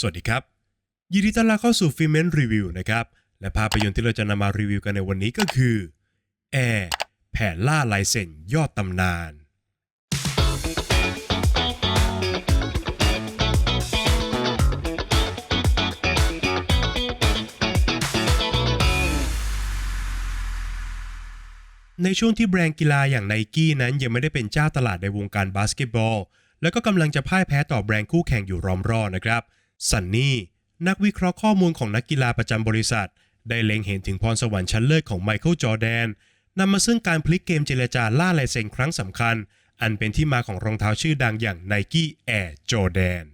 สวัสดีครับ ยินดีต้อนรับเข้าสู่ฟิเมนรีวิวนะครับ และภาพยนตร์ที่เราจะนำมารีวิวกันในวันนี้ก็คือแอร์แผนล่าลายเซ็นยอดตำนาน ในช่วงที่แบรนด์กีฬาอย่างไนกี้นั้นยังไม่ได้เป็นเจ้าตลาดในวงการบาสเกตบอล แล้วก็กำลังจะพ่ายแพ้ต่อแบรนด์คู่แข่งอยู่รอมรอนะครับ ซันนี่นักวิเคราะห์ข้อมูลของนักกีฬาประจำบริษัท ได้เล็งเห็นถึงพรสวรรค์ชั้นเลิศของไมเคิลจอแดนนำมาซึ่งการพลิกเกมเจรจาล่าลายเซ็นครั้งสำคัญ อันเป็นที่มาของรองเท้าชื่อดังอย่าง Nike Air Jordan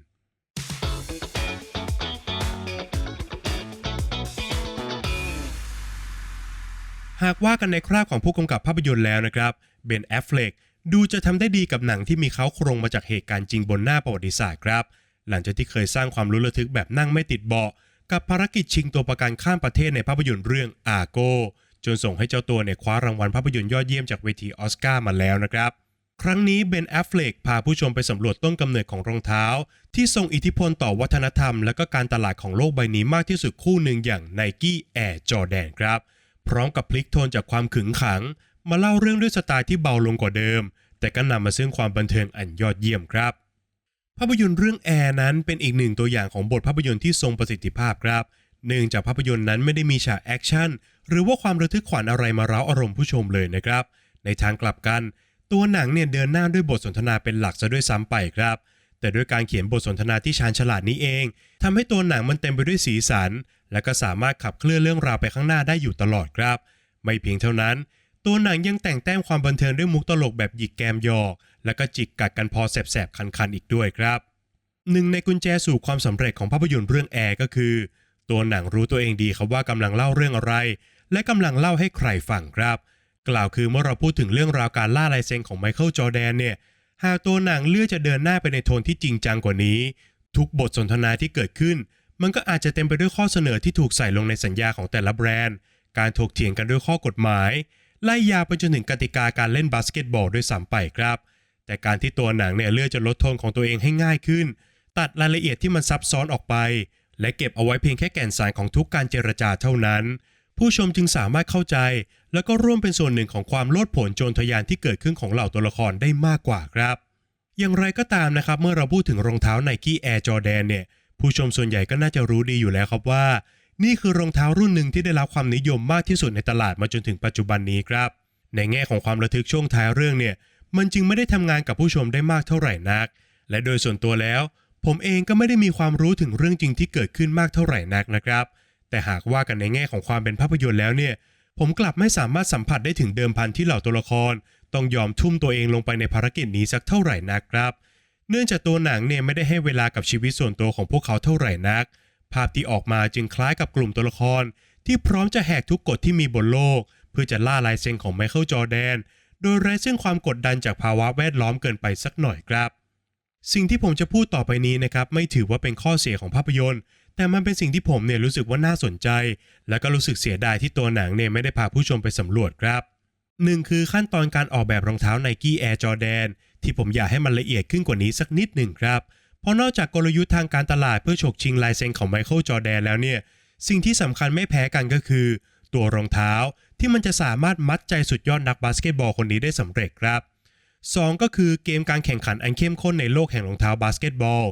หากว่ากันในคราบของผู้กำกับภาพยนตร์แล้วนะครับเบนแอฟเฟลกดูจะทำได้ดีกับหนังที่มีเขาโครงมาจากเหตุการณ์จริงบนหน้าประวัติศาสตร์ครับ หลังจากที่เคยสร้างความรู้ระทึกแบบนั่งไม่ติดเบาะกับภารกิจชิงตัวประกันข้ามประเทศในภาพยนตร์เรื่องอาโกจนส่งให้เจ้าตัวเนี่ยคว้ารางวัลภาพยนตร์ยอดเยี่ยมจากเวทีออสการ์มาแล้วนะครับ ครั้งนี้เบนแอฟเฟลกพาผู้ชมไปสำรวจต้นกำเนิดของรองเท้า ที่ทรงอิทธิพลต่อวัฒนธรรม และก็การตลาดของโลกใบนี้มากที่สุดคู่หนึ่งอย่าง Nike Air Jordan ครับ พร้อมกับพลิกโทนจากความขึงขัง มาเล่าเรื่องด้วยสไตล์ที่เบาลงกว่าเดิม แต่ก็นำมาซึ่งความบันเทิงอันยอดเยี่ยมครับ ภาพยนตร์เรื่องแอร์นั้นเป็นอีกหนึ่งตัวอย่างของบทภาพยนตร์ที่ทรงประสิทธิภาพครับเนื่องจากภาพยนตร์นั้นไม่ได้มีฉากแอคชั่นหรือว่าความระทึกขวัญอะไรมาร้าอารมณ์ผู้ชมเลยนะครับ ในทางกลับกัน ตัวหนังเนี่ยเดินหน้าด้วยบทสนทนาเป็นหลักซะด้วยซ้ำไปครับ แต่ด้วยการเขียนบทสนทนาที่ชาญฉลาดนี้เองทำให้ตัวหนังมันเต็มไปด้วยสีสัน และก็สามารถขับเคลื่อนเรื่องราวไปข้างหน้าได้อยู่ตลอดครับ ไม่เพียงเท่านั้น ตัวหนังยังแต่งแต้มความบันเทิงด้วยมุกตลกแบบหยิกแกมหยอก และก็จิกกัดกันพอแสบๆ คันๆ อีกด้วยครับ หนึ่งในกุญแจสู่ความสำเร็จของภาพยนตร์เรื่องแอร์ก็คือ ตัวหนังรู้ตัวเองดีครับว่ากำลังเล่าเรื่องอะไร และกำลังเล่าให้ใครฟังครับ กล่าวคือเมื่อเราพูดถึงเรื่องราวการล่าลายเซ็นของไมเคิลจอแดนเนี่ยหากตัวหนังเลือกจะเดินหน้าไปในโทนที่จริงจังกว่านี้ ทุกบทสนทนาที่เกิดขึ้น มันก็อาจจะเต็มไปด้วยข้อเสนอที่ถูกใส่ลงในสัญญาของแต่ละแบรนด์ การถกเถียงกันด้วยข้อกฎหมาย ไล่ยาวไปจนถึงกติกาการเล่นบาสเกตบอลด้วยซ้ำไปครับ แต่การที่ตัวหนังเนี่ยเลือกจะลดโทนของตัวเองให้ง่ายขึ้น ตัดรายละเอียดที่มันซับซ้อนออกไป และเก็บเอาไว้เพียงแค่แก่นสารของทุกการเจรจาเท่านั้น ผู้ชมจึงสามารถเข้าใจ แล้วก็ร่วมเป็นส่วนหนึ่งของความโลดโผนโจรทยานที่เกิดขึ้นของเหล่าตัวละครได้มากกว่าครับ อย่างไรก็ตามนะครับเมื่อเราพูดถึงรองเท้า Nike Air Jordan เนี่ยผู้ชมส่วนใหญ่ก็น่าจะรู้ดีอยู่แล้วครับว่า นี่คือรองเท้ารุ่นหนึ่งที่ได้รับความนิยมมากที่สุดในตลาดมาจนถึงปัจจุบันนี้ครับ ในแง่ของความระทึกช่วงท้ายเรื่องเนี่ย มันจึงไม่ได้ทำงานกับผู้ชมได้มากเท่าไหร่นัก และโดยส่วนตัวแล้ว ผมเองก็ไม่ได้มีความรู้ถึงเรื่องจริงที่เกิดขึ้นมากเท่าไหร่นักนะครับ แต่หากว่ากันในแง่ของความเป็นภาพยนตร์แล้วเนี่ย ผมกลับไม่สามารถสัมผัสได้ถึงเดิมพันที่เหล่าตัวละคร ต้องยอมทุ่มตัวเองลงไปในภารกิจนี้สักเท่าไหร่นักครับ เนื่องจากตัวหนังเนี่ยไม่ได้ให้เวลากับชีวิตส่วนตัวของพวกเขาเท่าไหร่นัก ภาพที่ออกมาจึงคล้ายกับกลุ่มตัวละคร ที่พร้อมจะแหกทุกกฎที่มีบนโลก เพื่อจะล่าลายเซ็นของไมเคิลจอแดน โดยไร้ซึ่งความกดดันจากภาวะแวดล้อมเกินไปสักหน่อยครับ สิ่งที่ผมจะพูดต่อไปนี้นะครับไม่ถือว่าเป็นข้อเสียของภาพยนตร์ แต่มันเป็นสิ่งที่ผมเนี่ยรู้สึกว่าน่าสนใจ และก็รู้สึกเสียดายที่ตัวหนังเนี่ยไม่ได้พาผู้ชมไปสำรวจครับหนึ่งคือขั้นตอนการออกแบบรองเท้า Nike Air Jordan ที่ผมอยากให้มันละเอียดขึ้นกว่านี้สักนิดหนึ่งครับเพราะนอกจากกลยุทธ์ทางการตลาดเพื่อฉกชิงลายเซ็นของไมเคิลจอแดนแล้วเนี่ย สิ่งที่สำคัญไม่แพ้กันก็คือ ตัวรองเท้าที่มันจะสามารถมัดใจสุดยอดนักบาสเกตบอลคนนี้ได้สำเร็จครับ 2 ก็คือเกมการแข่งขันอันเข้มข้นในโลกแห่งรองเท้าบาสเกตบอล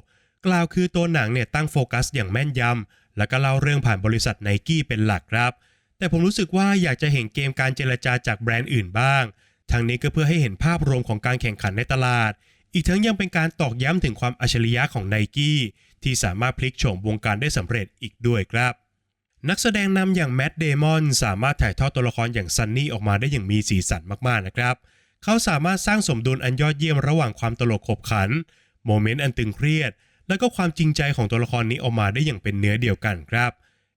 กล่าวคือตัวหนังเนี่ยตั้งโฟกัสอย่างแม่นยำแล้วก็เล่าเรื่องผ่านบริษัทไนกี้เป็นหลักครับ แต่ผมรู้สึกว่าอยากจะเห็นเกมการเจรจาจากแบรนด์อื่นบ้างทางนี้ก็เพื่อให้เห็นภาพรวมของการแข่งขันในตลาด อีกทั้งยังเป็นการตอกย้ำถึงความอัจฉริยะของไนกี้ที่สามารถพลิกโฉมวงการได้สำเร็จอีกด้วยครับ นักแสดงนำอย่างแมดเดมอนสามารถถ่ายทอดตัวละครอย่างซันนี่ออกมาได้อย่างมีสีสันมากๆนะครับ เขาสามารถสร้างสมดุลอันยอดเยี่ยมระหว่างความตลกขบขัน โมเมนต์อันตึงเครียด และก็ความจริงใจของตัวละครนี้ออกมาได้อย่างเป็นเนื้อเดียวกันครับ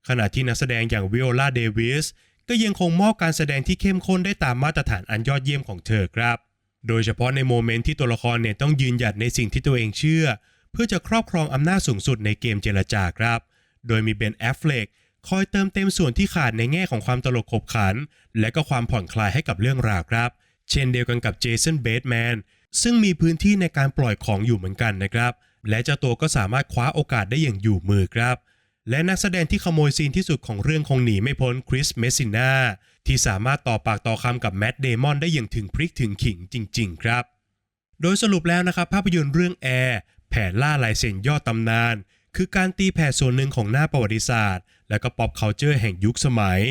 ขณะที่นักแสดงอย่างวิโอลาเดวิสก็ยังคงมอบการแสดงที่เข้มข้นได้ตามมาตรฐานอันยอดเยี่ยมของเธอครับ โดยเฉพาะในโมเมนต์ที่ตัวละครเนี่ยต้องยืนหยัดในสิ่งที่ตัวเองเชื่อ เพื่อจะครอบครองอำนาจสูงสุดในเกมเจรจาครับ โดยมีเบนแอฟเฟลกคอยเติมเต็มส่วนที่ขาดในแง่ของความตลกขบขัน และก็ความผ่อนคลายให้กับเรื่องราวครับ เช่นเดียวกันกับเจสันเบดแมนซึ่งมีพื้นที่ในการปล่อยของอยู่เหมือนกันนะครับ และเจ้าตัวก็สามารถคว้าโอกาสได้อย่างอยู่มือครับ และนักแสดงที่ขโมยซีนที่สุดของเรื่องคงหนีไม่พ้นคริสเมสซิน่า ที่สามารถต่อปากต่อคำกับแมดเดมอนได้อย่างถึงพริกถึงขิงจริง ๆ ครับ โดยสรุปแล้วนะครับ ภาพยนตร์เรื่องแอร์แผ่ล่าลายเซ็นยอดตำนาน คือการตีแผ่ส่วนหนึ่งของหน้าประวัติศาสตร์ และก็ป๊อปเคานเจอร์แห่งยุคสมัย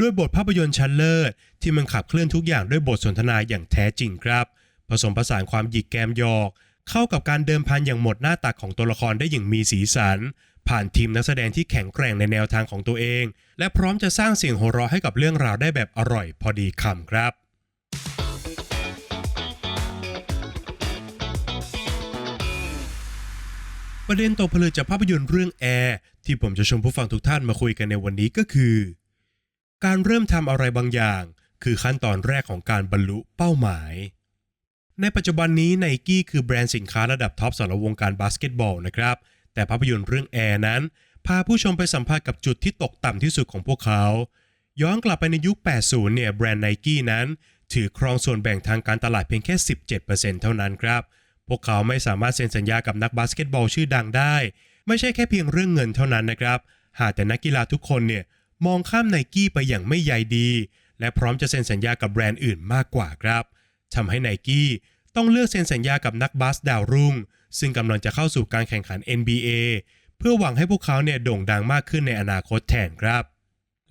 ด้วยบทภาพยนตร์ชั้นเลิศ ที่มันขับเคลื่อนทุกอย่างด้วยบทสนทนาอย่างแท้จริงครับ ผสมผสานความหยิกแกมหยอก เข้ากับการเดิมพันอย่างหมดหน้าตักของตัวละครได้อย่างมีสีสัน ผ่านทีมนักแสดงที่แข็งแกร่งในแนวทางของตัวเอง และพร้อมจะสร้างเสียงหัวเราะให้กับเรื่องราวได้แบบอร่อยพอดีคำครับประเด็นตกผลึกจากภาพยนตร์เรื่องแอร์ที่ผมจะชวนผู้ฟังทุกท่านมาคุยกันในวันนี้ก็คือ การเริ่มทำอะไรบางอย่าง คือขั้นตอนแรกของการบรรลุเป้าหมาย ในปัจจุบันนี้ไนกี้คือแบรนด์สินค้าระดับท็อปสำหรับวงการบาสเกตบอลนะครับ แต่ภาพยนตร์เรื่องแอร์นั้น พาผู้ชมไปสัมผัสกับจุดที่ตกต่ำที่สุดของพวกเขา ย้อนกลับไปในยุค 80 เนี่ยแบรนด์ไนกี้นั้น ถือครองส่วนแบ่งทางการตลาดเพียงแค่ 17%เท่านั้นครับ พวกเขาไม่สามารถเซ็นสัญญากับนักบาสเกตบอลชื่อดังได้ ไม่ใช่แค่เพียงเรื่องเงินเท่านั้นนะครับหากแต่นักกีฬาทุกคนเนี่ยมองข้ามไนกี้ไปอย่างไม่ใยดี และพร้อมจะเซ็นสัญญากับแบรนด์อื่นมากกว่าครับทำให้ไนกี้ต้องเลือกเซ็นสัญญากับนักบาสดาวรุ่ง ซึ่งกำลังจะเข้าสู่การแข่งขัน NBA เพื่อหวังให้พวกเขาเนี่ยโด่งดังมากขึ้นในอนาคตแทนครับ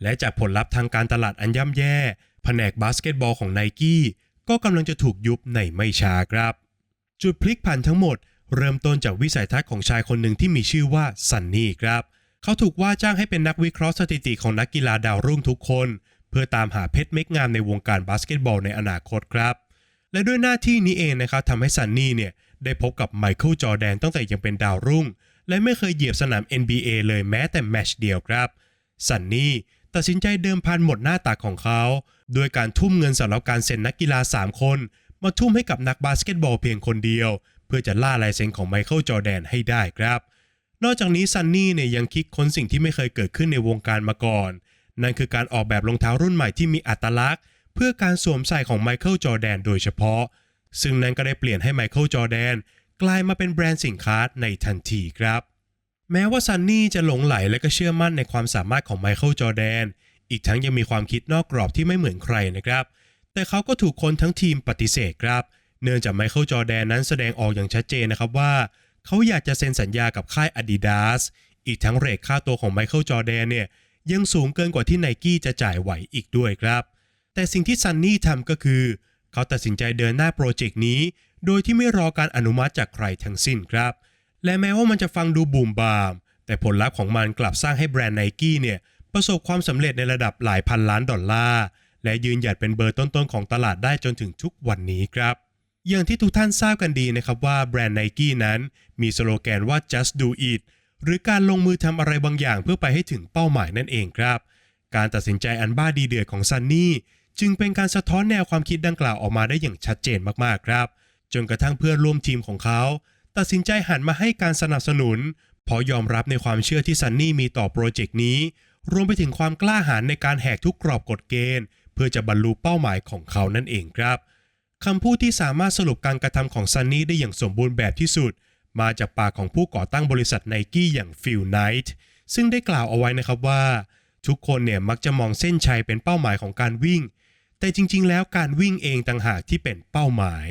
และจากผลลัพธ์ทางการตลาดอันย่ำแย่ แผนกบาสเกตบอลของไนกี้ก็กำลังจะถูกยุบในไม่ช้าครับ จุดพลิกผันทั้งหมด เริ่มต้นจากวิสัยทัศน์ของชายคนหนึ่งที่มีชื่อว่าซันนี่ครับ เขาถูกว่าจ้างให้เป็นนักวิเคราะห์สถิติของนักกีฬาดาวรุ่งทุกคน เพื่อตามหาเพชรเม็ดงามในวงการบาสเกตบอลในอนาคตครับ และด้วยหน้าที่นี้เองนะครับทำให้ซันนี่เนี่ยได้พบกับไมเคิลจอแดนตั้งแต่ยังเป็นดาวรุ่ง และไม่เคยเหยียบสนาม NBA เลยแม้แต่แมตช์เดียวครับซันนี่ตัดสินใจเดิมพันหมดหน้าตาของเขาโดยการทุ่มเงินสำหรับการเซ็นนักกีฬา 3 คน มาทุ่มให้กับนักบาสเกตบอลเพียงคนเดียว เพื่อจะล่าลายเซ็นของไมเคิลจอแดนให้ได้ครับ นอกจากนี้ซันนี่เนี่ยยังคิดค้นสิ่งที่ไม่เคยเกิดขึ้นในวงการมาก่อน นั่นคือการออกแบบรองเท้ารุ่นใหม่ที่มีอัตลักษณ์ เพื่อการสวมใส่ของไมเคิลจอแดนโดยเฉพาะ ซึ่งนั้นก็ได้เปลี่ยนให้ไมเคิลจอแดนกลายมาเป็นแบรนด์สินค้าในทันทีครับ แม้ว่าซันนี่จะหลงไหลและก็เชื่อมั่นในความสามารถของไมเคิลจอแดนอีกทั้งยังมีความคิดนอกกรอบที่ไม่เหมือนใครนะครับ แต่เขาก็ถูกคนทั้งทีมปฏิเสธครับ เนื่องจากไมเคิลจอแดนนั้นแสดงออกอย่างชัดเจนนะครับว่า เขาอยากจะเซ็นสัญญากับค่าย Adidas อีกทั้งเรทค่าตัวของไมเคิลจอแดนเนี่ยยังสูงเกินกว่าที่ไนกี้จะจ่ายไหวอีกด้วยครับ แต่สิ่งที่ซันนี่ทำก็คือ เขาตัดสินใจเดินหน้าโปรเจกต์นี้ โดยที่ไม่รอการอนุมัติจากใครทั้งสิ้นครับ และแม้ว่ามันจะฟังดูบูมบาม แต่ผลลัพธ์ของมันกลับสร้างให้แบรนด์ไนกี้เนี่ยประสบความสำเร็จในระดับหลายพันล้านดอลลาร์ และยืนหยัดเป็นเบอร์ต้นๆของตลาดได้จนถึงทุกวันนี้ครับ อย่างที่ทุกท่านทราบกันดีนะครับว่าแบรนด์ไนกี้นั้น มีสโลแกนว่า just do it หรือการลงมือทำอะไรบางอย่างเพื่อไปให้ถึงเป้าหมายนั่นเองครับ การตัดสินใจอันบ้าดีเดือดของซันนี่ จึงเป็นการสะท้อนแนวความคิดดังกล่าวออกมาได้อย่างชัดเจนมากๆครับ จนกระทั่งเพื่อนร่วมทีมของเขา ตัดสินใจหันมาให้การสนับสนุน เพราะยอมรับในความเชื่อที่ซันนี่มีต่อโปรเจกต์นี้ รวมไปถึงความกล้าหาญในการแหกทุกกรอบกฎเกณฑ์ เพื่อจะบรรลุเป้าหมายของเขานั่นเองครับคำพูดที่สามารถสรุปการกระทำของซันนี่ได้อย่างสมบูรณ์แบบที่สุด มาจากปากของผู้ก่อตั้งบริษัทไนกี้อย่างฟิลไนท์ซึ่งได้กล่าวเอาไว้นะครับว่า ทุกคนเนี่ยมักจะมองเส้นชัยเป็นเป้าหมายของการวิ่ง แต่จริงๆ แล้วการวิ่งเองต่างหากที่เป็นเป้าหมาย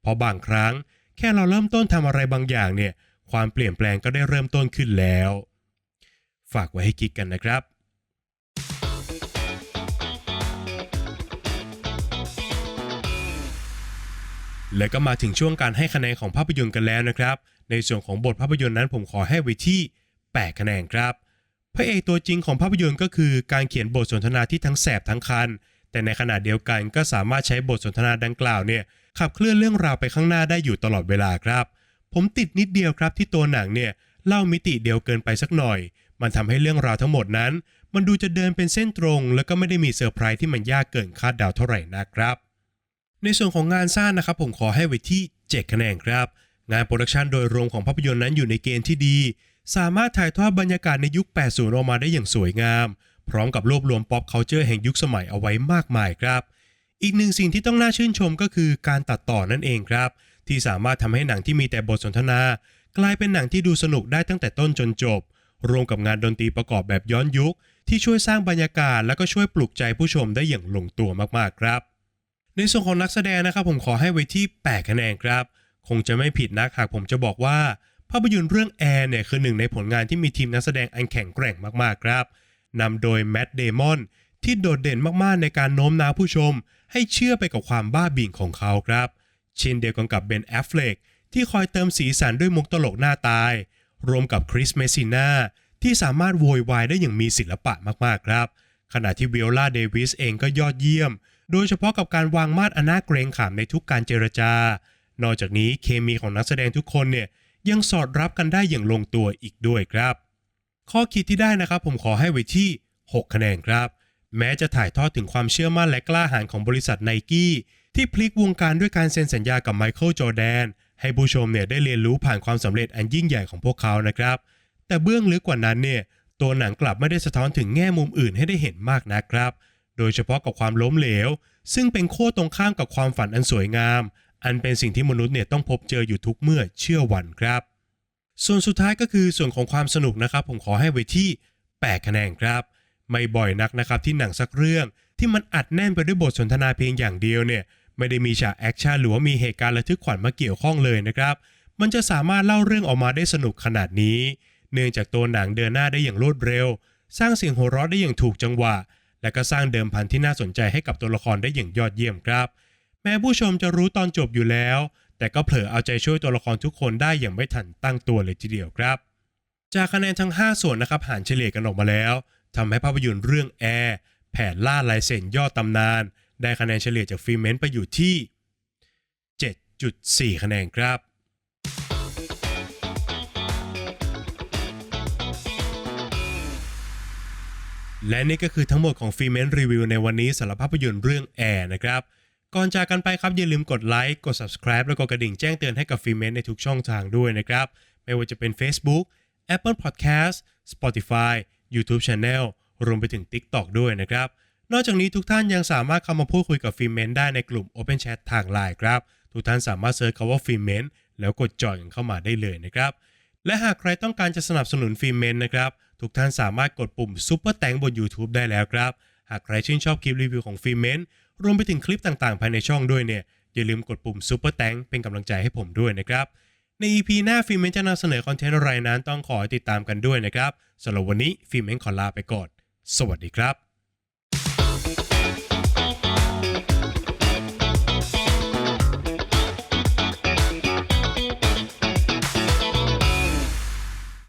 เพราะบางครั้งแค่เราเริ่มต้นทำอะไรบางอย่างเนี่ย ความเปลี่ยนแปลงก็ได้เริ่มต้นขึ้นแล้ว ฝากไว้ให้คิดกันนะครับและก็มาถึงช่วงการให้คะแนนของภาพยนตร์กันแล้วนะครับ ในส่วนของบทภาพยนตร์นั้นผมขอให้ไว้ที่ 8 คะแนนครับ พระเอกตัวจริงของภาพยนตร์ก็คือการเขียนบทสนทนาที่ทั้งแสบทั้งคัน แต่ในขณะเดียวกันก็สามารถใช้บทสนทนาดังกล่าวเนี่ยขับเคลื่อนเรื่องราวไปข้างหน้าได้อยู่ตลอดเวลาครับ ผมติดนิดเดียวครับที่ตัวหนังเนี่ยเล่ามิติเดียวเกินไปสักหน่อย มันทำให้เรื่องราวทั้งหมดนั้น มันดูจะเดินเป็นเส้นตรง แล้วก็ไม่ได้มีเซอร์ไพรส์ที่มันยากเกินคาดเดาเท่าไหร่นะครับ ในส่วนของงานสร้างนะครับ ผมขอให้ไว้ที่ 7 คะแนนครับ งานโปรดักชันโดยรวมของภาพยนตร์นั้นอยู่ในเกณฑ์ที่ดี สามารถถ่ายทอดบรรยากาศในยุค 80 ออกมาได้อย่างสวยงาม พร้อมกับรวบรวม pop culture แห่งยุคสมัยเอาไว้มากมายครับ อีกหนึ่งสิ่งที่ต้องน่าชื่นชมก็คือการตัดต่อนั่นเองครับ ที่สามารถทำให้หนังที่มีแต่บทสนทนา กลายเป็นหนังที่ดูสนุกได้ตั้งแต่ต้นจนจบ รวมกับงานดนตรีประกอบแบบย้อนยุค ที่ช่วยสร้างบรรยากาศ และก็ช่วยปลุกใจผู้ชมได้อย่างลงตัวมากๆครับ ในส่วนของนักแสดงนะครับผมขอให้ไว้ที่8คะแนนครับ คงจะไม่ผิดนักหากผมจะบอกว่าภาพยนตร์เรื่องแอร์เนี่ยคือหนึ่งในผลงานที่มีทีมนักแสดงอันแข็งแกร่งมากๆครับ นำโดยแมตต์เดมอนที่โดดเด่นมากๆในการโน้มน้าวผู้ชม ให้เชื่อไปกับความบ้าบิ่งของเขาครับ เช่นเดียวกันกับเบนแอฟเฟลกที่คอยเติมสีสันด้วยมุกตลกหน้าตาย รวมกับคริสเมซิน่าที่สามารถโวยวายได้อย่างมีศิลปะมากๆครับ ขณะที่วิโอลาเดวิสเองก็ยอดเยี่ยม โดยเฉพาะกับการวางมาดอนาเกรงขามในทุกการเจรจา นอกจากนี้เคมีของนักแสดงทุกคนเนี่ยยังสอดรับกันได้อย่างลงตัวอีกด้วยครับ ข้อคิดที่ได้นะครับ ผมขอให้ไว้ที่ 6 คะแนนครับ แม้จะถ่ายทอดถึงความเชื่อมั่นและกล้าหาญของบริษัทไนกี้ที่พลิกวงการด้วยการเซ็นสัญญากับไมเคิลจอแดนให้ผู้ชมเนี่ยได้เรียนรู้ผ่านความสำเร็จอันยิ่งใหญ่ของพวกเขานะครับ แต่เบื้องลึกกว่านั้นเนี่ยตัวหนังกลับไม่ได้สะท้อนถึงแง่มุมอื่นให้ได้เห็นมากนะครับ โดยเฉพาะกับความล้มเหลว ซึ่งเป็นโค้ตรงข้ามกับความฝันอันสวยงาม อันเป็นสิ่งที่มนุษย์เนี่ยต้องพบเจออยู่ทุกเมื่อเชื่อวันครับ ส่วนสุดท้ายก็คือส่วนของความสนุกนะครับ ผมขอให้ไว้ที่8คะแนนครับ ไม่บ่อยนักนะครับที่หนังสักเรื่องที่มันอัดแน่นไปด้วยบทสนทนาเพียงอย่างเดียวเนี่ยไม่ได้มีฉากแอคชั่นหรือว่ามีเหตุการณ์ระทึกขวัญมาเกี่ยวข้องเลยนะครับ มันจะสามารถเล่าเรื่องออกมาได้สนุกขนาดนี้ เนื่องจากตัวหนังเดินหน้าได้อย่างรวดเร็ว สร้างเสียงหัวเราะได้อย่างถูกจังหวะ และก็สร้างเดิมพันที่น่าสนใจให้กับตัวละครได้อย่างยอดเยี่ยมครับ แม้ผู้ชมจะรู้ตอนจบอยู่แล้ว แต่ก็เผลอเอาใจช่วยตัวละครทุกคนได้อย่างไม่ทันตั้งตัวเลยทีเดียวครับ จากคะแนนทั้ง 5 ส่วนนะครับหารเฉลี่ยกันออกมาแล้วทำให้ภาพยนตร์เรื่องแอร์แผนล่าลายเซ็นยอดตำนาน ได้คะแนนเฉลี่ยจากฟิเมนต์ไปอยู่ที่ 7.4 คะแนนครับ และนี่ก็คือทั้งหมดของฟีเมนต์รีวิวในวันนี้สำหรับภาพยนตร์เรื่องแอร์นะครับ ก่อนจากกันไปครับอย่าลืมกดไลค์ กด subscribe แล้วก็กระดิ่งแจ้งเตือนให้กับฟีเมนในทุกช่องทางด้วยนะครับ ไม่ว่าจะเป็น Facebook Apple Podcast Spotify YouTube Channel รวมไปถึง TikTok ด้วยนะครับ นอกจากนี้ทุกท่านยังสามารถเข้ามาพูดคุยกับฟีเมนได้ในกลุ่ม Open Chat ทางไลน์ครับ ทุกท่านสามารถเซิร์ชคำว่าฟีเมนแล้วกดจอยกันเข้ามาได้เลยนะครับ และหากใครต้องการจะสนับสนุนฟิล์มเมนนะครับ ทุกท่านสามารถกดปุ่มซุปเปอร์แตงบน YouTube ได้แล้วครับ หากใครชื่นชอบคลิปรีวิวของฟิล์มเมนรวมไปถึงคลิปต่างๆ ภายในช่องด้วยเนี่ย อย่าลืมกดปุ่มซุปเปอร์แตงเป็นกำลังใจให้ผมด้วยนะครับ ใน EP หน้าฟิล์มเมนจะนำเสนอคอนเทนต์อะไรนั้นต้องขอติดตามกันด้วยนะครับสำหรับวันนี้ฟิล์มเมนขอลาไปก่อน สวัสดีครับ